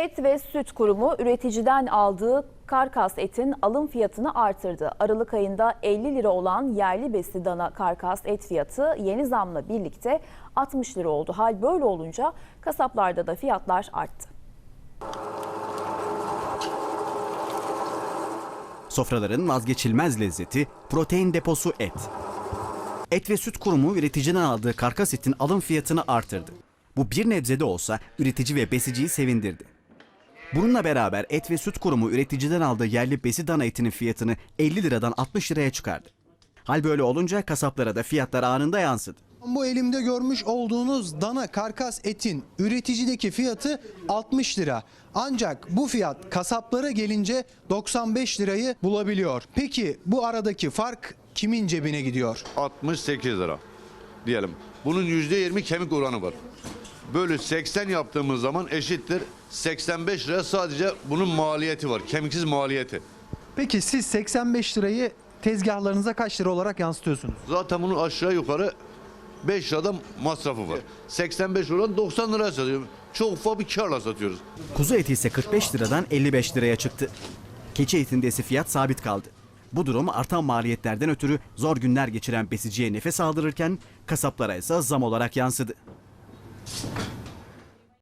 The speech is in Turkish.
Et ve Süt Kurumu üreticiden aldığı karkas etin alım fiyatını artırdı. Aralık ayında 50 lira olan yerli besi dana karkas et fiyatı yeni zamla birlikte 60 lira oldu. Hal böyle olunca kasaplarda da fiyatlar arttı. Sofraların vazgeçilmez lezzeti protein deposu et. Et ve Süt Kurumu üreticiden aldığı karkas etin alım fiyatını artırdı. Bu bir nebze de olsa üretici ve besiciyi sevindirdi. Bununla beraber Et ve Süt Kurumu üreticiden aldığı yerli besi dana etinin fiyatını 50 liradan 60 liraya çıkardı. Hal böyle olunca kasaplara da fiyatlar anında yansıdı. Bu elimde görmüş olduğunuz dana karkas etin üreticideki fiyatı 60 lira. Ancak bu fiyat kasaplara gelince 95 lirayı bulabiliyor. Peki bu aradaki fark kimin cebine gidiyor? 68 lira diyelim. Bunun %20 kemik oranı var. Bölü 80 yaptığımız zaman eşittir 85 lira sadece bunun maliyeti var. Kemiksiz maliyeti. Peki siz 85 lirayı tezgahlarınıza kaç lira olarak yansıtıyorsunuz? Zaten bunun aşağı yukarı 5 liradan masrafı var. 85 liradan 90 liraya satıyoruz. Çok ufak bir karla satıyoruz. Kuzu eti ise 45 liradan 55 liraya çıktı. Keçi etinde ise fiyat sabit kaldı. Bu durum artan maliyetlerden ötürü zor günler geçiren besiciye nefes aldırırken kasaplara ise zam olarak yansıdı.